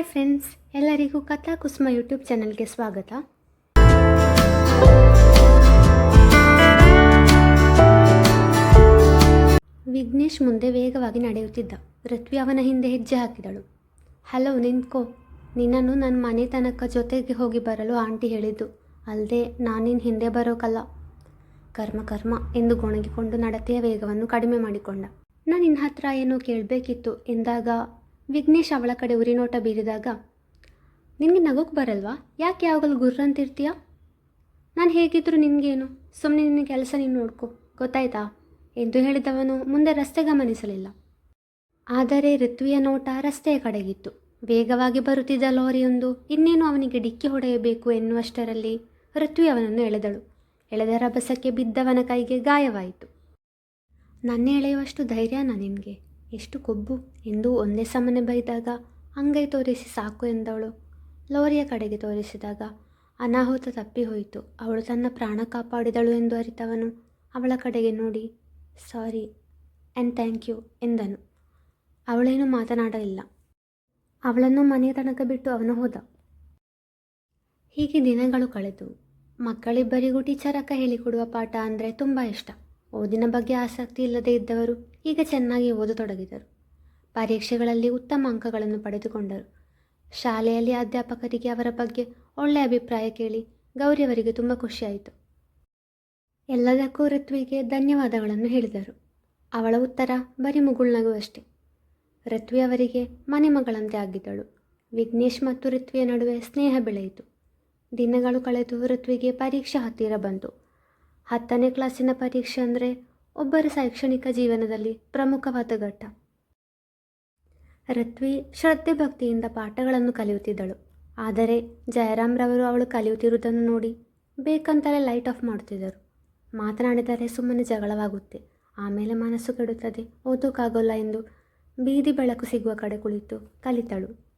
Hi friends ಎಲ್ಲರಿಗೂ ಕಥಾ ಕುಸುಮ YouTube ಚಾನಲ್ಗೆ ಸ್ವಾಗತ. ವಿಘ್ನೇಶ್ ಮುಂದೆ ವೇಗವಾಗಿ ನಡೆಯುತ್ತಿದ್ದ. ಪೃಥ್ವಿ ಅವನ ಹಿಂದೆ ಹೆಜ್ಜೆ ಹಾಕಿದಳು. ಹಲೋ, ನಿಂತ್ಕೋ. ನಿನ್ನನ್ನು ನನ್ನ ಮನೆ ತನಕ ಜೊತೆಗೆ ಹೋಗಿ ಬರಲು ಆಂಟಿ ಹೇಳಿದ್ದು. ಅಲ್ಲದೆ ನಾನಿನ್ ಹಿಂದೆ ಬರೋಕಲ್ಲ. ಕರ್ಮ ಕರ್ಮ, ಎಂದು ಗೊಣಗಿಕೊಂಡು ನಡತೆಯ ವೇಗವನ್ನು ಕಡಿಮೆ ಮಾಡಿಕೊಂಡ. ನಾನು ನಿನ್ನ ಹತ್ರ ಏನೋ ಕೇಳಬೇಕಿತ್ತು. ಎಂದಾಗ ವಿಘ್ನೇಶ್ ಅವಳ ಕಡೆ ಉರಿನೋಟ ಬೀರಿದಾಗ, ನಿನಗೆ ನಗೋಕ್ಕೆ ಬರಲ್ವಾ? ಯಾಕೆ ಯಾವಾಗಲೂ ಗುರ್ರಂತಿರ್ತೀಯ ನಾನು ಹೇಗಿದ್ರು ನಿನಗೇನು? ಸುಮ್ಮನೆ ನಿನ್ನ ಕೆಲಸ ನೀನು ನೋಡ್ಕೊ, ಗೊತ್ತಾಯ್ತಾ? ಎಂದು ಹೇಳಿದವನು ಮುಂದೆ ರಸ್ತೆ ಗಮನಿಸಲಿಲ್ಲ. ಆದರೆ ಋತ್ವಿಯ ನೋಟ ರಸ್ತೆಯ ಕಡೆಗಿತ್ತು. ವೇಗವಾಗಿ ಬರುತ್ತಿದ್ದ ಲಾರಿಯೊಂದು ಇನ್ನೇನು ಅವನಿಗೆ ಡಿಕ್ಕಿ ಹೊಡೆಯಬೇಕು ಎನ್ನುವಷ್ಟರಲ್ಲಿ ಋತ್ವಿ ಅವನನ್ನು ಎಳೆದಳು. ಎಳೆದ ರಭಸಕ್ಕೆ ಬಿದ್ದವನ ಕೈಗೆ ಗಾಯವಾಯಿತು. ನನ್ನ ಎಳೆಯುವಷ್ಟು ಧೈರ್ಯನಾ ನಿನಗೆ ಎಷ್ಟು ಕೊಬ್ಬು, ಎಂದು ಒಂದೇ ಸಮನೆ ಬೈದಾಗ ಅಂಗೈ ತೋರಿಸಿ ಸಾಕು ಎಂದವಳು. ಲೋರಿಯ ಕಡೆಗೆ ತೋರಿಸಿದಾಗ ಅನಾಹುತ ತಪ್ಪಿ ಹೋಯಿತು. ಅವಳು ತನ್ನ ಪ್ರಾಣ ಕಾಪಾಡಿದಳು ಎಂದು ಅರಿತವನು. ಅವಳ ಕಡೆಗೆ ನೋಡಿ, ಸಾರಿ ಆ್ಯಂಡ್ ಥ್ಯಾಂಕ್ ಯು ಎಂದನು. ಅವಳೇನು ಮಾತನಾಡಲಿಲ್ಲ. ಅವಳನ್ನು ಮನೆಯ ತನಕ ಬಿಟ್ಟು ಅವನು ಹೋದ. ಹೀಗೆ ದಿನಗಳು ಕಳೆದು. ಮಕ್ಕಳಿಬ್ಬರಿಗೂ ಟೀಚರಕ್ಕ ಹೇಳಿಕೊಡುವ ಪಾಠ ಅಂದರೆ ತುಂಬ ಇಷ್ಟ. ಓದಿನ ಬಗ್ಗೆ ಆಸಕ್ತಿ ಇಲ್ಲದೇ ಇದ್ದವರು ಈಗ ಚೆನ್ನಾಗಿ ಓದತೊಡಗಿದರು. ಪರೀಕ್ಷೆಗಳಲ್ಲಿ ಉತ್ತಮ ಅಂಕಗಳನ್ನು ಪಡೆದುಕೊಂಡರು. ಶಾಲೆಯಲ್ಲಿ ಅಧ್ಯಾಪಕರಿಗೆ ಅವರ ಬಗ್ಗೆ ಒಳ್ಳೆಯ ಅಭಿಪ್ರಾಯ ಕೇಳಿ ಗೌರಿಯವರಿಗೆ ತುಂಬ ಖುಷಿಯಾಯಿತು. ಎಲ್ಲದಕ್ಕೂ ಋತ್ವಿಗೆ ಧನ್ಯವಾದಗಳನ್ನು ಹೇಳಿದರು. ಅವಳ ಉತ್ತರ ಬರೀ ಮುಗುಳ್ನಗುವಷ್ಟೇ ಋತ್ವಿ ಅವರಿಗೆ ಮನೆ ಮಗಳಂತೆ ಆಗಿದ್ದಳು. ವಿಘ್ನೇಶ್ ಮತ್ತು ಋತ್ವಿಯ ನಡುವೆ ಸ್ನೇಹ ಬೆಳೆಯಿತು. ದಿನಗಳು ಕಳೆದು ಋತ್ವಿಗೆ ಪರೀಕ್ಷೆ ಹತ್ತಿರ ಬಂತು. ಹತ್ತನೇ ಕ್ಲಾಸಿನ ಪರೀಕ್ಷೆ ಅಂದರೆ ಒಬ್ಬರ ಶೈಕ್ಷಣಿಕ ಜೀವನದಲ್ಲಿ ಪ್ರಮುಖವಾದ ಘಟ್ಟ. ಋತ್ವಿ ಶ್ರದ್ಧೆ ಭಕ್ತಿಯಿಂದ ಪಾಠಗಳನ್ನು ಕಲಿಯುತ್ತಿದ್ದಳು. ಆದರೆ ಜಯರಾಮ್ರವರು ಅವಳು ಕಲಿಯುತ್ತಿರುವುದನ್ನು ನೋಡಿ ಬೇಕಂತಲೇ ಲೈಟ್ ಆಫ್ ಮಾಡುತ್ತಿದ್ದರು. ಮಾತನಾಡಿದರೆ ಸುಮ್ಮನೆ ಜಗಳವಾಗುತ್ತೆ. ಆಮೇಲೆ ಮನಸ್ಸು ಕೆಡುತ್ತದೆ. ಓದೋಕ್ಕಾಗೋಲ್ಲ ಎಂದು ಬೀದಿ ಬೆಳಕು ಸಿಗುವ ಕಡೆ ಕುಳಿತು ಕಲಿತಳು.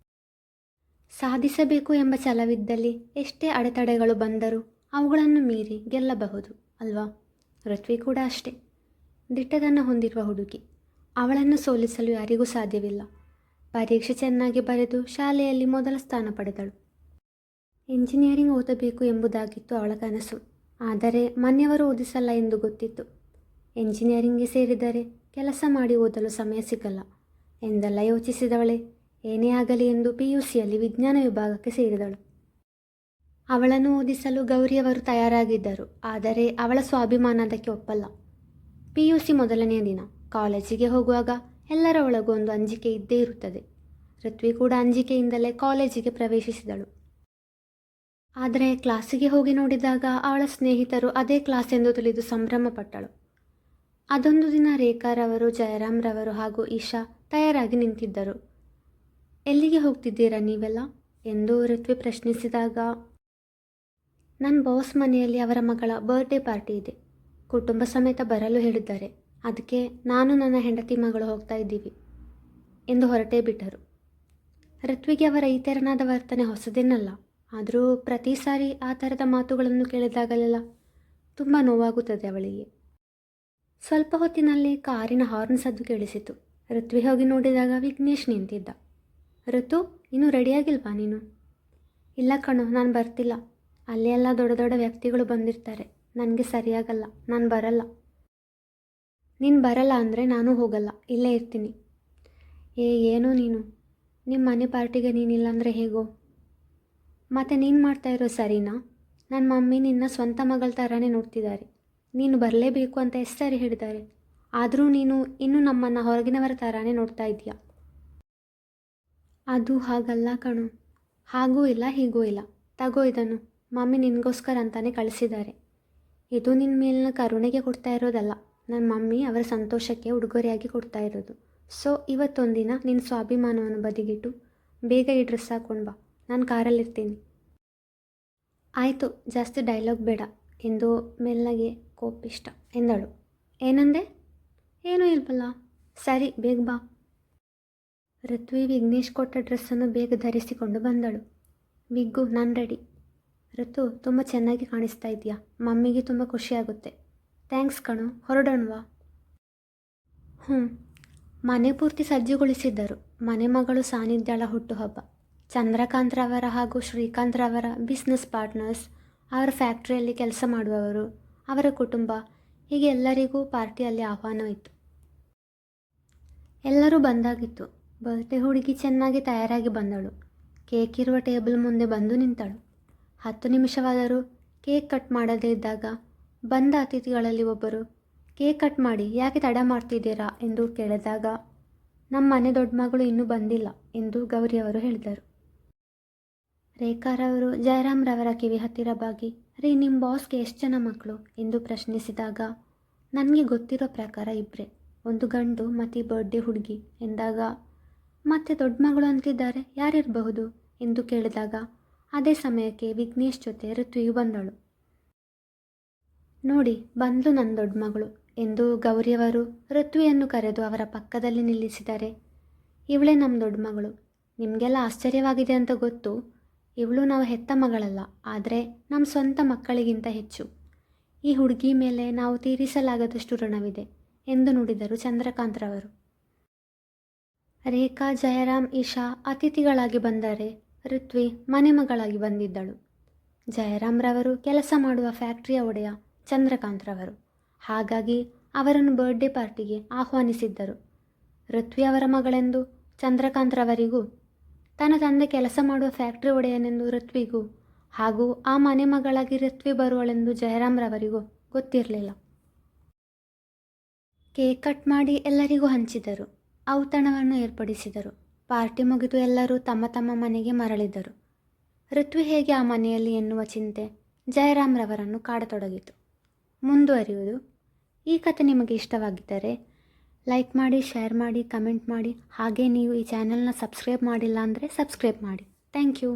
ಸಾಧಿಸಬೇಕು ಎಂಬ ಛಲವಿದ್ದಲ್ಲಿ ಎಷ್ಟೇ ಅಡೆತಡೆಗಳು ಬಂದರೂ ಅವುಗಳನ್ನು ಮೀರಿ ಗೆಲ್ಲಬಹುದು. ಅಲ್ವಾ? ಋತ್ವಿ ಕೂಡ ಅಷ್ಟೇ. ದಿಟ್ಟತನ ಹೊಂದಿರುವ ಹುಡುಗಿ. ಅವಳನ್ನು ಸೋಲಿಸಲು ಯಾರಿಗೂ ಸಾಧ್ಯವಿಲ್ಲ. ಪರೀಕ್ಷೆ ಚೆನ್ನಾಗಿ ಬರೆದು ಶಾಲೆಯಲ್ಲಿ ಮೊದಲ ಸ್ಥಾನ ಪಡೆದಳು. ಇಂಜಿನಿಯರಿಂಗ್ ಓದಬೇಕು ಎಂಬುದಾಗಿತ್ತು ಅವಳ ಕನಸು. ಆದರೆ ಮನೆಯವರು ಓದಿಸಲ್ಲ ಎಂದು ಗೊತ್ತಿತ್ತು. ಎಂಜಿನಿಯರಿಂಗ್ಗೆ ಸೇರಿದರೆ ಕೆಲಸ ಮಾಡಿ ಓದಲು ಸಮಯ ಸಿಗಲ್ಲ. ಎಂದೆಲ್ಲ ಯೋಚಿಸಿದವಳೆ, ಏನೇ ಆಗಲಿ ಎಂದು ಪಿ ಯು ಸಿಯಲ್ಲಿ ವಿಜ್ಞಾನ ವಿಭಾಗಕ್ಕೆ ಸೇರಿದಳು. ಅವಳನ್ನು ಓದಿಸಲು ಗೌರಿಯವರು ತಯಾರಾಗಿದ್ದರು, ಆದರೆ ಅವಳ ಸ್ವಾಭಿಮಾನ ಅದಕ್ಕೆ ಒಪ್ಪಲ್ಲ. ಪಿ ಯು ಸಿ ಮೊದಲನೆಯ ದಿನ, ಕಾಲೇಜಿಗೆ ಹೋಗುವಾಗ ಎಲ್ಲರ ಒಳಗೂ ಒಂದು ಅಂಜಿಕೆ ಇದ್ದೇ ಇರುತ್ತದೆ. ಋತ್ವಿ ಕೂಡ ಅಂಜಿಕೆಯಿಂದಲೇ ಕಾಲೇಜಿಗೆ ಪ್ರವೇಶಿಸಿದಳು. ಆದರೆ ಕ್ಲಾಸಿಗೆ ಹೋಗಿ ನೋಡಿದಾಗ ಅವಳ ಸ್ನೇಹಿತರು ಅದೇ ಕ್ಲಾಸ್ ಎಂದು ತಿಳಿದು ಸಂಭ್ರಮಪಟ್ಟಳು. ಅದೊಂದು ದಿನ ರೇಖಾರವರು ಜಯರಾಮ್ರವರು ಹಾಗೂ ಈಶಾ ತಯಾರಾಗಿ ನಿಂತಿದ್ದರು. ಎಲ್ಲಿಗೆ ಹೋಗ್ತಿದ್ದೀರಾ ನೀವೆಲ್ಲ? ಎಂದು ಋತ್ವಿ ಪ್ರಶ್ನಿಸಿದಾಗ ನನ್ನ ಬಾಸ್ ಮನೆಯಲ್ಲಿ ಅವರ ಮಗಳ ಬರ್ಡೇ ಪಾರ್ಟಿ ಇದೆ. ಕುಟುಂಬ ಸಮೇತ ಬರಲು ಹೇಳಿದ್ದಾರೆ. ಅದಕ್ಕೆ ನಾನು ನನ್ನ ಹೆಂಡತಿ ಮಗಳು ಹೋಗ್ತಾ ಇದ್ದೀವಿ ಎಂದು ಹೊರಟೇ ಬಿಟ್ಟರು. ಋತ್ವಿಗೆ ಅವರ ಈ ತೆರನಾದ ವರ್ತನೆ ಹೊಸದೇನಲ್ಲ ಆದರೂ ಪ್ರತಿ ಸಾರಿ ಆ ಥರದ ಮಾತುಗಳನ್ನು ಕೇಳಿದಾಗಲೆಲ್ಲ ತುಂಬ ನೋವಾಗುತ್ತದೆ ಅವಳಿಗೆ. ಸ್ವಲ್ಪ ಹೊತ್ತಿನಲ್ಲಿ ಕಾರಿನ ಹಾರ್ನ್ ಸದ್ದು ಕೇಳಿಸಿತು. ಋತ್ವಿ ಹೋಗಿ ನೋಡಿದಾಗ ವಿಘ್ನೇಶ್ ನಿಂತಿದ್ದ. ಋತು, ಇನ್ನೂ ರೆಡಿಯಾಗಿಲ್ವಾ ನೀನು? ಇಲ್ಲ ಕಣೋ, ನಾನು ಬರ್ತಿಲ್ಲ. ಅಲ್ಲಿ ಎಲ್ಲ ದೊಡ್ಡ ದೊಡ್ಡ ವ್ಯಕ್ತಿಗಳು ಬಂದಿರ್ತಾರೆ. ನನಗೆ ಸರಿಯಾಗಲ್ಲ, ನಾನು ಬರಲ್ಲ. ನೀನು ಬರಲ್ಲ ಅಂದರೆ ನಾನು ಹೋಗಲ್ಲ, ಇಲ್ಲೇ ಇರ್ತೀನಿ. ಏ, ಏನು ನೀನು? ನಿಮ್ಮ ಮನೆ ಪಾರ್ಟಿಗೆ ನೀನಿಲ್ಲ ಅಂದರೆ ಹೇಗೋ? ಮತ್ತು ನೀನು ಮಾಡ್ತಾ ಇರೋ ಸರಿನಾ? ನನ್ನ ಮಮ್ಮಿ ನಿನ್ನ ಸ್ವಂತ ಮಗಳ ಥರನೇ ನೋಡ್ತಿದ್ದಾರೆ ನೀನು ಬರಲೇಬೇಕು ಅಂತ ಎಷ್ಟು ಸರಿ ಹೇಳಿದ್ದಾರೆ ಆದರೂ ನೀನು ಇನ್ನೂ ನಮ್ಮನ್ನು ಹೊರಗಿನವರ ಥರನೇ ನೋಡ್ತಾ ಇದೆಯಾ ಅದು ಹಾಗಲ್ಲ ಕಣು. ಹಾಗೂ ಇಲ್ಲ, ಹೀಗೂ ಇಲ್ಲ. ತಗೋ ಇದನ್ನು. ಮಮ್ಮಿ ನಿನಗೋಸ್ಕರ ಅಂತಾನೆ ಕಳಿಸಿದ್ದಾರೆ. ಇದು ನಿನ್ನ ಮೇಲಿನ ಕರುಣೆಗೆ ಕೊಡ್ತಾ ಇರೋದಲ್ಲ. ನನ್ನ ಮಮ್ಮಿ ಅವರ ಸಂತೋಷಕ್ಕೆ ಉಡುಗೊರೆಯಾಗಿ ಕೊಡ್ತಾ ಇರೋದು. ಸೊ, ಇವತ್ತೊಂದಿನ ನಿನ್ನ ಸ್ವಾಭಿಮಾನವನ್ನು ಬದಿಗಿಟ್ಟು ಬೇಗ ಈ ಡ್ರೆಸ್ ಹಾಕೊಂಡು ಬಾ. ನಾನು ಕಾರಲ್ಲಿರ್ತೀನಿ. ಆಯಿತು, ಜಾಸ್ತಿ ಡೈಲಾಗ್ ಬೇಡ. ಎಂದು ಮೆಲ್ಲಗೆ ಕೋಪಿಷ್ಟ ಎಂದಳು. ಏನಂದೆ? ಏನೂ ಇಲ್ವಲ್ಲ. ಸರಿ, ಬೇಗ ಬಾ. ಋತ್ವಿ ವಿಘ್ನೇಶ್ ಕೊಟ್ಟ ಡ್ರೆಸ್ಸನ್ನು ಬೇಗ ಧರಿಸಿಕೊಂಡು ಬಂದಳು. ವಿಗ್ಗು, ನಾನು ರೆಡಿ ಋತು ತುಂಬ ಚೆನ್ನಾಗಿ ಕಾಣಿಸ್ತಾ ಇದೆಯಾ ಮಮ್ಮಿಗೆ ತುಂಬ ಖುಷಿಯಾಗುತ್ತೆ ಥ್ಯಾಂಕ್ಸ್ ಕಣು, ಹೊರಡೋಣವಾ? ಹ್ಞೂ. ಮನೆ ಪೂರ್ತಿ ಸಜ್ಜುಗೊಳಿಸಿದ್ದರು. ಮನೆ ಮಗಳು ಸಾನ್ನಿಧ್ಯಳ ಹುಟ್ಟುಹಬ್ಬ. ಚಂದ್ರಕಾಂತ್ ರವರ ಹಾಗೂ ಶ್ರೀಕಾಂತ್ ರವರ ಬಿಸ್ನೆಸ್ ಪಾರ್ಟ್ನರ್ಸ್ ಅವರ ಫ್ಯಾಕ್ಟ್ರಿಯಲ್ಲಿ ಕೆಲಸ ಮಾಡುವವರು, ಅವರ ಕುಟುಂಬ, ಹೀಗೆ ಎಲ್ಲರಿಗೂ ಪಾರ್ಟಿಯಲ್ಲಿ ಆಹ್ವಾನ ಇತ್ತು. ಎಲ್ಲರೂ ಬಂದಾಗಿತ್ತು. ಬರ್ತ್ಡೇ ಹುಡುಗಿ ಚೆನ್ನಾಗಿ ತಯಾರಾಗಿ ಬಂದಳು. ಕೇಕ್ ಇರುವ ಟೇಬಲ್ ಮುಂದೆ ಬಂದು ನಿಂತಳು. ಹತ್ತು ನಿಮಿಷವಾದರೂ ಕೇಕ್ ಕಟ್ ಮಾಡದೇ ಇದ್ದಾಗ ಬಂದ ಅತಿಥಿಗಳಲ್ಲಿ ಒಬ್ಬರು, ಕೇಕ್ ಕಟ್ ಮಾಡಿ, ಯಾಕೆ ತಡ ಮಾಡ್ತಿದ್ದೀರಾ? ಎಂದು ಕೇಳಿದಾಗ, ನಮ್ಮ ಮನೆ ದೊಡ್ಡ ಮಗಳು ಇನ್ನೂ ಬಂದಿಲ್ಲ, ಎಂದು ಗೌರಿಯವರು ಹೇಳಿದರು. ರೇಖಾರವರು ಜಯರಾಮ್ರವರ ಕಿವಿ ಹತ್ತಿರ ಬಾಗಿ, ರೀ ನಿಮ್ಮ ಬಾಸ್ಗೆ ಎಷ್ಟು ಜನ ಮಕ್ಕಳು ಎಂದು ಪ್ರಶ್ನಿಸಿದಾಗ, ನನಗೆ ಗೊತ್ತಿರೋ ಪ್ರಕಾರ ಇಬ್ಬರೇ ಒಂದು ಗಂಡು ಮತ್ತು ಬರ್ಡೇ ಹುಡುಗಿ ಎಂದಾಗ, ಮತ್ತೆ ದೊಡ್ಡ ಮಗಳು ಅಂತಿದ್ದಾರೆ, ಯಾರಿರಬಹುದು? ಎಂದು ಕೇಳಿದಾಗ ಅದೇ ಸಮಯಕ್ಕೆ ವಿಘ್ನೇಶ್ ಜೊತೆ ಋತ್ವಿಯು ಬಂದಳು. ನೋಡಿ, ಬಂದ್ಲು ನನ್ನ ದೊಡ್ಡ ಮಗಳು ಎಂದು ಗೌರಿಯವರು ಋತ್ವಿಯನ್ನು ಕರೆದು ಅವರ ಪಕ್ಕದಲ್ಲಿ ನಿಲ್ಲಿಸಿದ್ದಾರೆ ಇವಳೇ ನಮ್ಮ ದೊಡ್ಡ ಮಗಳು. ನಿಮಗೆಲ್ಲ ಆಶ್ಚರ್ಯವಾಗಿದೆ ಅಂತ ಗೊತ್ತು. ಇವಳು ನಾವು ಹೆತ್ತ ಮಗಳಲ್ಲ, ಆದರೆ ನಮ್ಮ ಸ್ವಂತ ಮಕ್ಕಳಿಗಿಂತ ಹೆಚ್ಚು. ಈ ಹುಡುಗಿ ಮೇಲೆ ನಾವು ತೀರಿಸಲಾಗದಷ್ಟು ಋಣವಿದೆ ಎಂದು ನುಡಿದರು ಚಂದ್ರಕಾಂತ್ರವರು. ರೇಖಾ, ಜಯರಾಮ್, ಇಶಾ, ಅತಿಥಿಗಳಾಗಿ ಬಂದರೆ ಋತ್ವಿ ಮನೆಮಗಳಾಗಿ ಬಂದಿದ್ದಳು. ಜಯರಾಮ್ರವರು ಕೆಲಸ ಮಾಡುವ ಫ್ಯಾಕ್ಟ್ರಿಯ ಒಡೆಯ ಚಂದ್ರಕಾಂತ್ರವರು. ಹಾಗಾಗಿ ಅವರನ್ನು ಬರ್ಡೇ ಪಾರ್ಟಿಗೆ ಆಹ್ವಾನಿಸಿದ್ದರು. ಋತ್ವಿ ಅವರ ಮಗಳೆಂದು ಚಂದ್ರಕಾಂತ್ರವರಿಗೂ, ತನ್ನ ತಂದೆ ಕೆಲಸ ಮಾಡುವ ಫ್ಯಾಕ್ಟ್ರಿ ಒಡೆಯನೆಂದು ಋತ್ವಿಗೂ ಹಾಗೂ ಆ ಮನೆ ಮಗಳಾಗಿ ಋತ್ವಿ ಬರುವಳೆಂದು ಜಯರಾಮ್ರವರಿಗೂ ಗೊತ್ತಿರಲಿಲ್ಲ. ಕೇಕ್ ಕಟ್ ಮಾಡಿ ಎಲ್ಲರಿಗೂ ಹಂಚಿದರು. ಔತಣವನ್ನು ಏರ್ಪಡಿಸಿದರು. ಪಾರ್ಟಿ ಮುಗಿದು ಎಲ್ಲರೂ ತಮ್ಮ ತಮ್ಮ ಮನೆಗೆ ಮರಳಿದರು. ಋತ್ವಿ ಹೇಗೆ ಆ ಮನೆಯಲ್ಲಿ ಎನ್ನುವ ಚಿಂತೆ ಜಯರಾಮ್ರವರನ್ನು ಕಾಡತೊಡಗಿತು. ಮುಂದುವರಿಯುವುದು. ಈ ಕತೆ ನಿಮಗೆ ಇಷ್ಟವಾಗಿದ್ದರೆ ಲೈಕ್ ಮಾಡಿ, ಶೇರ್ ಮಾಡಿ, ಕಮೆಂಟ್ ಮಾಡಿ. ಹಾಗೆ ನೀವು ಈ ಚಾನೆಲ್ನ ಸಬ್ಸ್ಕ್ರೈಬ್ ಮಾಡಿಲ್ಲ ಅಂದರೆ ಸಬ್ಸ್ಕ್ರೈಬ್ ಮಾಡಿ. Thank you.